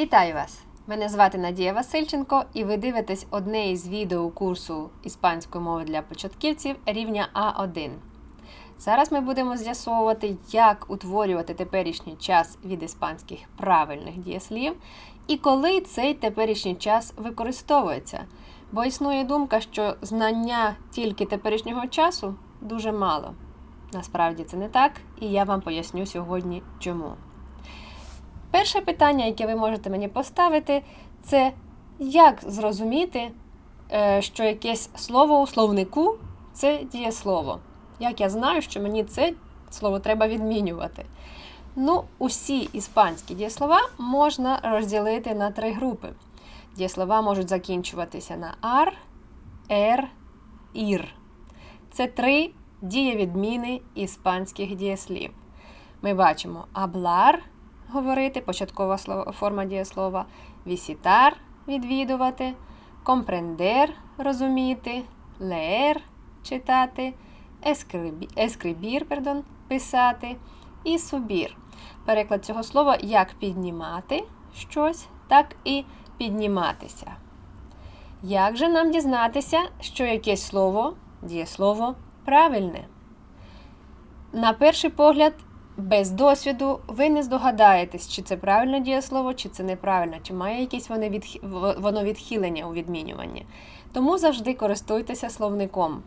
Вітаю вас! Мене звати Надія Васильченко, і ви дивитесь одне із відео курсу іспанської мови для початківців рівня А1. Зараз ми будемо з'ясовувати, як утворювати теперішній час від іспанських правильних дієслів і коли цей теперішній час використовується. Бо існує думка, що знання тільки теперішнього часу дуже мало. Насправді це не так, і я вам поясню сьогодні чому. Перше питання, яке ви можете мені поставити, це як зрозуміти, е, що якесь слово у словнику це дієслово. Як я знаю, що мені це слово треба відмінювати. Ну, усі іспанські дієслова можна розділити на три групи. Дієслова можуть закінчуватися на ар, ер, ір. Це три дієвідміни іспанських дієслів. Ми бачимо hablar – говорити, початкова форма дієслова, visitar – відвідувати, comprender – розуміти, leer – читати, escribir – pardon, писати і subir. Переклад цього слова як піднімати щось, так і підніматися. Як же нам дізнатися, що якесь слово, дієслово правильне? На перший погляд, без досвіду, ви не здогадаєтесь, чи це правильне дієслово, чи це неправильно, чи має якесь воно відхи- воно відхилення у відмінюванні. Тому завжди користуйтеся словником.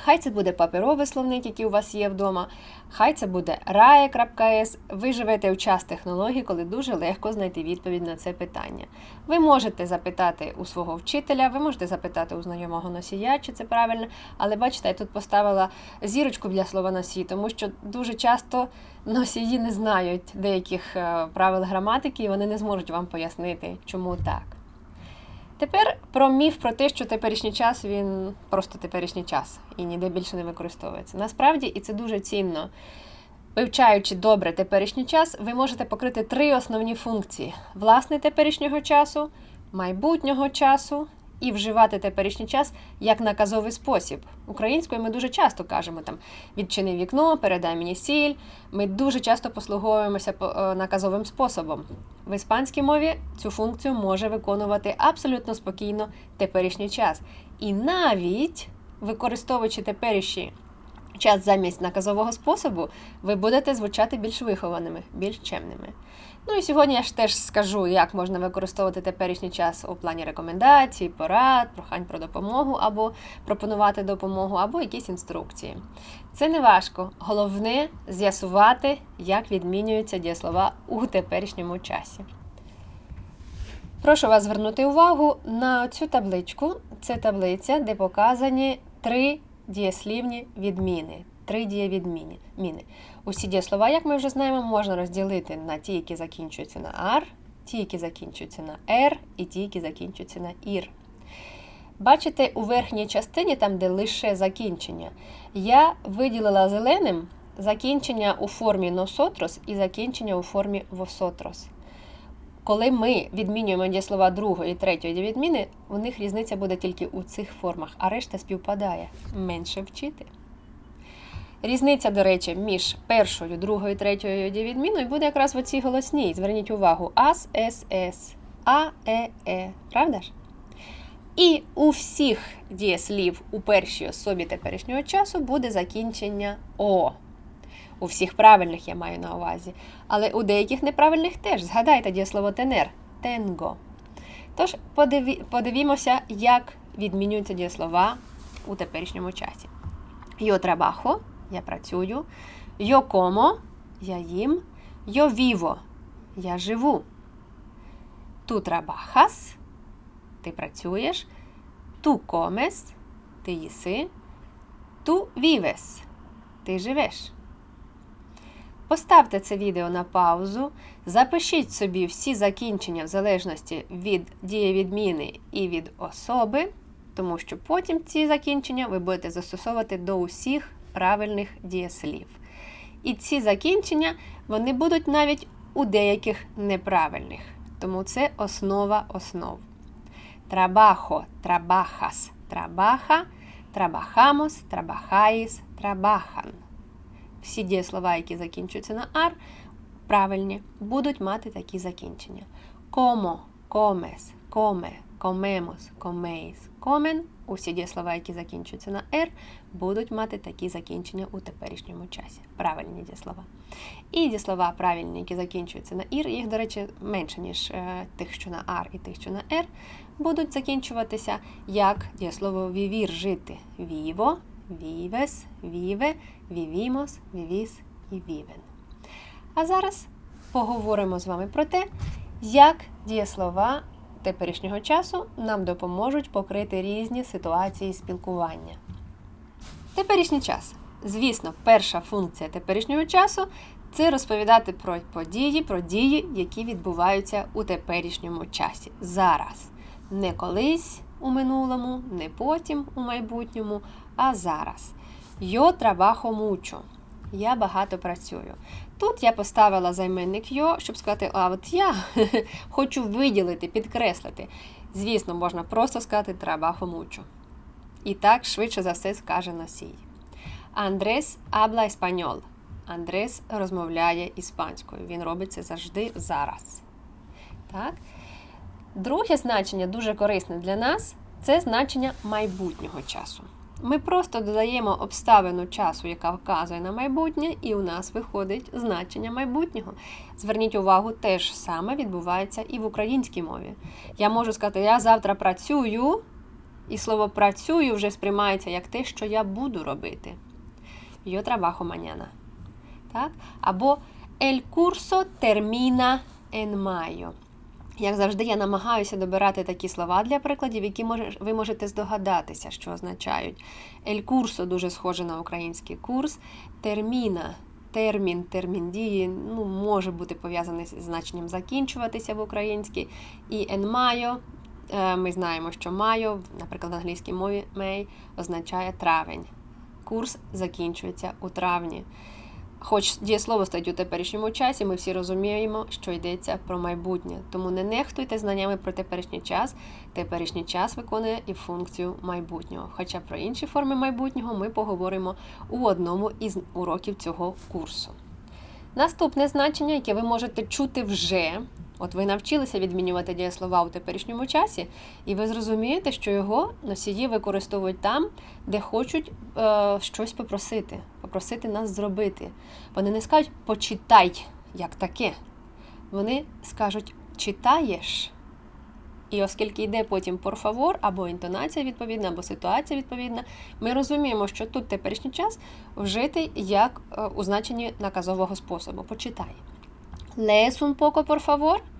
Хай це буде паперовий словник, який у вас є вдома, хай це буде rae.s. Ви живете в час технологій, коли дуже легко знайти відповідь на це питання. Ви можете запитати у свого вчителя, ви можете запитати у знайомого носія, чи це правильно, але бачите, я тут поставила зірочку для слова носій, тому що дуже часто носії не знають деяких е, правил граматики, і вони не зможуть вам пояснити, чому так. Тепер про міф про те, що теперішній час він просто теперішній час і ніде більше не використовується. Насправді, і це дуже цінно. Вивчаючи добре теперішній час, ви можете покрити три основні функції: власне теперішнього часу, майбутнього часу і вживати теперішній час як наказовий спосіб. Українською ми дуже часто кажемо там відчини вікно, передай мені сіль. Ми дуже часто послуговуємося по- е, наказовим способом. В іспанській мові цю функцію може виконувати абсолютно спокійно теперішній час. І навіть використовуючи теперішній час замість наказового способу, ви будете звучати більш вихованими, більш чемними. Ну і сьогодні я ж теж скажу, як можна використовувати теперішній час у плані рекомендацій, порад, прохань про допомогу, або пропонувати допомогу, або якісь інструкції. Це не важко. Головне з'ясувати, як відмінюються дієслова у теперішньому часі. Міни вас звернути увагу на цю табличку. Це таблиця, де показані три дієслівні відміни. Три дієвідміни. Міни. Усі дієслова, як ми вже знаємо, можна розділити на ті, які закінчуються на ар, ті, які закінчуються на ер, і ті, які закінчуються на ір. Бачите, у верхній частині, там, де лише закінчення, я виділила зеленим закінчення у формі носотрос і закінчення у формі восотрос. Коли ми відмінюємо дієслова другої і третьої відміни, у них різниця буде тільки у цих формах, а решта співпадає. Менше вчити. Різниця, до речі, між першою, другою третьою відміною буде якраз в оцій голосній. Зверніть увагу: ас, ес, ес, а, е, е. Правда ж? І у всіх дієслів у першій особі теперішнього часу буде закінчення О. У всіх правильних я маю на увазі. Але у деяких неправильних теж. Згадайте дієслово тенер тенго. Тож подиві, подивімося, як відмінюються дієслова у теперішньому часі. Yo trabajo – я працюю. Yo como – я їм. Yo vivo – я живу. Tú trabajas – ти працюєш. Tú comes – ти їси. Tú vives – ти живеш. Поставте це відео на паузу, запишіть собі всі закінчення в залежності від дієвідміни і від особи, тому що потім ці закінчення ви будете застосовувати до усіх правильних дієслів. І ці закінчення вони будуть навіть у деяких неправильних. Тому це основа основ. Trabajo, trabajas, trabaja, trabajamos, trabajáis, trabajan. Всі дієслова, які закінчуються на ар, правильні, будуть мати такі закінчення. como, comes, come, comemos, comeis, комен. Усі дієслова, які закінчуються на «р», будуть мати такі закінчення у теперішньому часі. Правильні дієслова. І дієслова правильні, які закінчуються на ір, їх, до речі, менше, ніж е, тих, що на ар і тих, що на «р», будуть закінчуватися як дієслово вівір жити. Віво, вівес, віве, вівімос, вівіс і вівен. А зараз поговоримо з вами про те, як дієслова теперішнього часу нам допоможуть покрити різні ситуації спілкування. Теперішній час. Звісно, перша функція теперішнього часу це розповідати про події, про дії, які відбуваються у теперішньому часі. Зараз. Не колись у минулому, не потім у майбутньому, а зараз. Yo trabajo mucho. Я багато працюю. Тут я поставила займенник йо, щоб сказати, а от я хочу виділити, підкреслити. Звісно, можна просто сказати mucho. І так швидше за все скаже носій. Андрес habla español. Андрес розмовляє іспанською. Він робить це завжди зараз. Так? Друге значення дуже корисне для нас це значення майбутнього часу. Ми просто додаємо обставину часу, яка вказує на майбутнє, і у нас виходить значення майбутнього. Зверніть увагу, те ж саме відбувається і в українській мові. Я можу сказати, я завтра працюю, і слово працюю вже сприймається як те, що я буду робити. Yo trabajo mañana. Так? Або El curso termina en mayo. Як завжди, я намагаюся добирати такі слова для прикладів, які ви можете здогадатися, що означають. Ель курсо дуже схоже на український курс. Терміна, термін, термін дії ну, може бути пов'язаний з значенням закінчуватися в українській. І mayo, е, ми знаємо, що mayo, наприклад, в англійській мові may означає травень. Курс закінчується у травні. Хоч дієслово стоїть у теперішньому часі, ми всі розуміємо, що йдеться про майбутнє. Тому не нехтуйте знаннями про теперішній час. Теперішній час виконує і функцію майбутнього. Хоча про інші форми майбутнього ми поговоримо у одному із уроків цього курсу. Наступне значення, яке ви можете чути вже. От ви навчилися відмінювати дієслова у теперішньому часі, і ви зрозумієте, що його носії використовують там, де хочуть е, щось попросити, попросити нас зробити. Вони не скажуть почитай як таке. Вони скажуть читаєш. І оскільки йде потім favor, або інтонація відповідна, або ситуація відповідна, ми розуміємо, що тут теперішній час вжитий як е, у значенні наказового способу. Почитай. Lees un poco, por favor.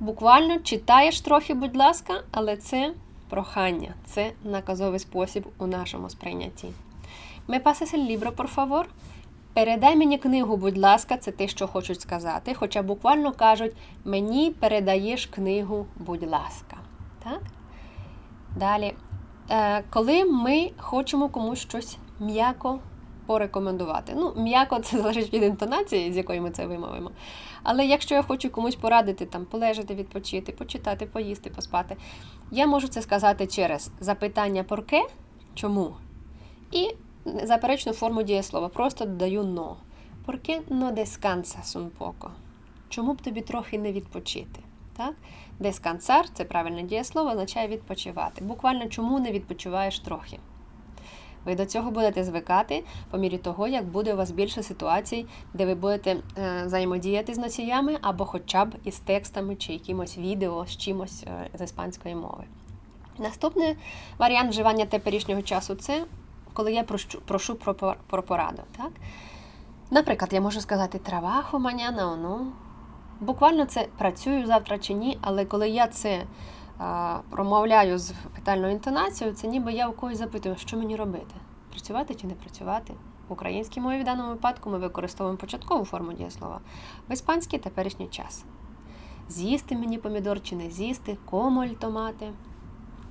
Буквально читаєш трохи, будь ласка, але це прохання, це наказовий спосіб у нашому сприйнятті. Me pases el por favor. Передай мені книгу, будь ласка, це те, що хочуть сказати. Хоча буквально кажуть, мені передаєш книгу, будь ласка. Так? Далі. Е, Коли ми хочемо комусь щось м'яко порекомендувати. Ну, м'яко це залежить від інтонації, з якої ми це вимовимо. Але якщо я хочу комусь порадити, там, полежати, відпочити, почитати, поїсти, поспати, я можу це сказати через запитання порке, чому? І заперечну форму дієслова. Просто додаю но. Порке descansas un poco? Чому б тобі трохи не відпочити? Так? Дескансар це правильне дієслово, означає відпочивати. Буквально чому не відпочиваєш трохи? Ви до цього будете звикати по мірі того, як буде у вас більше ситуацій, де ви будете е, взаємодіяти з носіями або хоча б із текстами чи якимось відео з чимось е, з іспанської мови. Наступний варіант вживання теперішнього часу це коли я прошу, прошу про, про пораду. Так? Наприклад, я можу сказати траваху маняна, ну. Буквально це працюю завтра чи ні, але коли я це промовляю з питальною інтонацією, це ніби я у когось запитую, що мені робити? Працювати чи не працювати? В українській мові в даному випадку ми використовуємо початкову форму дієслова, в іспанській теперішній час. З'їсти мені помідор чи не з'їсти, комоль томати.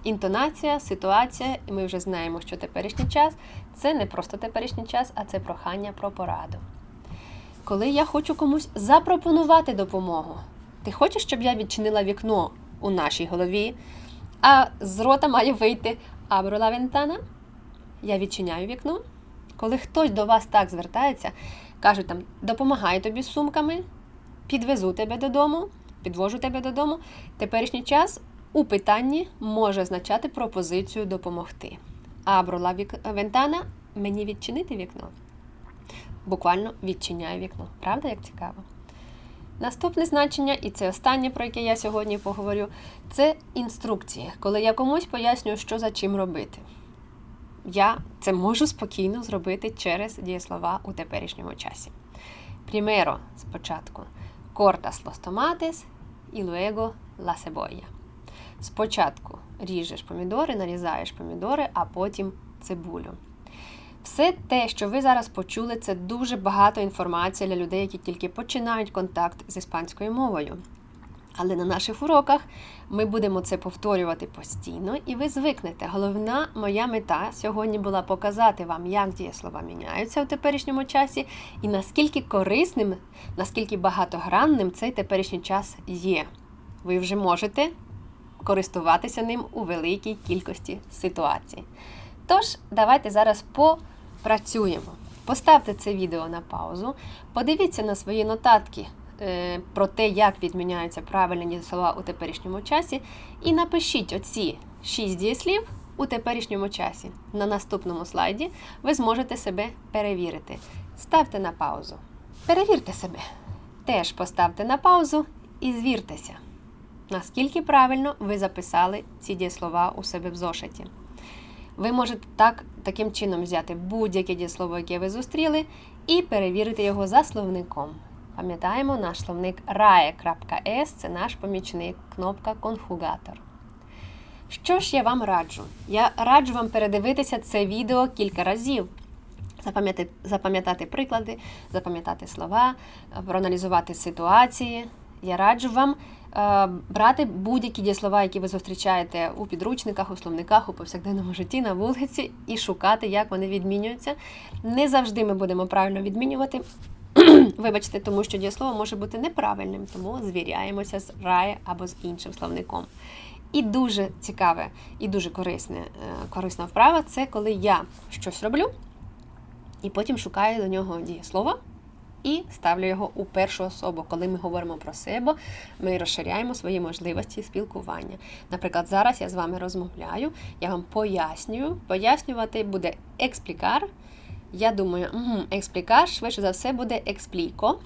Інтонація, ситуація, і ми вже знаємо, що теперішній час це не просто теперішній час, а це прохання про пораду. Коли я хочу комусь запропонувати допомогу, ти хочеш, щоб я відчинила вікно у нашій голові, а з рота має вийти абро ла вентана? Я відчиняю вікно. Коли хтось до вас так звертається, кажуть там, допомагаю тобі з сумками, підвезу тебе додому, підвожу тебе додому. Теперішній час у питанні може означати пропозицію допомогти. Абро ла вентана мені відчинити вікно. Буквально відчиняю вікно. Правда, як цікаво? Наступне значення, і це останнє, про яке я сьогодні поговорю, це інструкція, коли я комусь пояснюю, що за чим робити. Я це можу спокійно зробити через дієслова у теперішньому часі. Primero спочатку cortas los y luego cebolla. Спочатку ріжеш помідори, нарізаєш помідори, а потім цибулю. Все те, що ви зараз почули, це дуже багато інформації для людей, які тільки починають контакт з іспанською мовою. Але на наших уроках ми будемо це повторювати постійно, і ви звикнете. Головна моя мета сьогодні була показати вам, як дієслова міняються у теперішньому часі, і наскільки корисним, наскільки багатогранним цей теперішній час є. Ви вже можете користуватися ним у великій кількості ситуацій. Тож, давайте зараз попрацюємо. Поставте це відео на паузу, подивіться на свої нотатки е, про те, як відміняються правильні дієслова у теперішньому часі, і напишіть оці шість дієслів у теперішньому часі. На наступному слайді ви зможете себе перевірити. Ставте на паузу. Перевірте себе. Теж поставте на паузу і звіртеся, наскільки правильно ви записали ці дієслова у себе в зошиті. Ви можете так, таким чином взяти будь-яке дієслово, яке ви зустріли, і перевірити його за словником. Пам'ятаємо, наш словник rae.s – це наш помічник, кнопка конфугатор. Що ж я вам раджу? Я раджу вам передивитися це відео кілька разів. Запам'ятати, запам'ятати приклади, запам'ятати слова, проаналізувати ситуації. Я раджу вам брати будь-які дієслова, які ви зустрічаєте у підручниках, у словниках, у повсякденному житті, на вулиці, і шукати, як вони відмінюються. Не завжди ми будемо правильно відмінювати. Вибачте, тому що дієслово може бути неправильним, тому звіряємося з рає або з іншим словником. І дуже цікаве і дуже корисне, е, корисна вправа це коли я щось роблю, і потім шукаю до нього дієслова і ставлю його у першу особу. Коли ми говоримо про себе, ми розширяємо свої можливості спілкування. Наприклад, зараз я з вами розмовляю, я вам пояснюю. Пояснювати буде експлікар. Я думаю, угу, експлікар швидше за все буде експліко.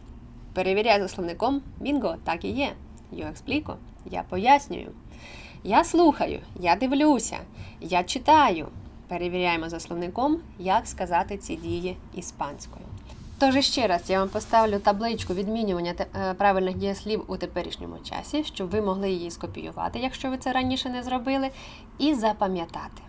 Перевіряю за словником. Бінго, так і є. Йо експліко. Я пояснюю. Я слухаю, я дивлюся, я читаю. Перевіряємо за словником, як сказати ці дії іспанською. Тож ще раз я вам поставлю табличку відмінювання е, правильних дієслів у теперішньому часі, щоб ви могли її скопіювати, якщо ви це раніше не зробили, і запам'ятати.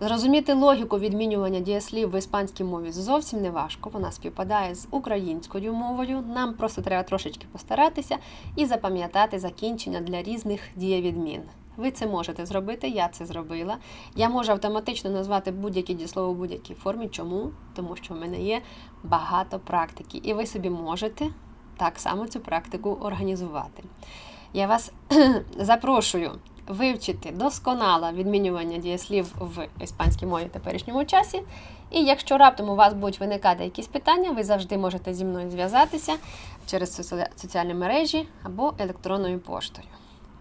Зрозуміти логіку відмінювання дієслів в іспанській мові зовсім не важко. Вона співпадає з українською мовою. Нам просто треба трошечки постаратися і запам'ятати закінчення для різних дієвідмін. Ви це можете зробити, я це зробила. Я можу автоматично назвати будь-яке дієслово в будь-якій формі. Чому? Тому що в мене є багато практики, і ви собі можете так само цю практику організувати. Я вас запрошую вивчити досконало відмінювання дієслів в іспанській мові в теперішньому часі. І якщо раптом у вас будуть виникати якісь питання, ви завжди можете зі мною зв'язатися через соціальні мережі або електронною поштою.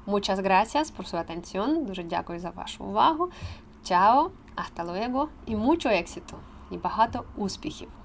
Muchas gracias por su atención. Дуже дякую за вашу увагу. Чао, hasta luego і mucho éxito. І багато успіхів!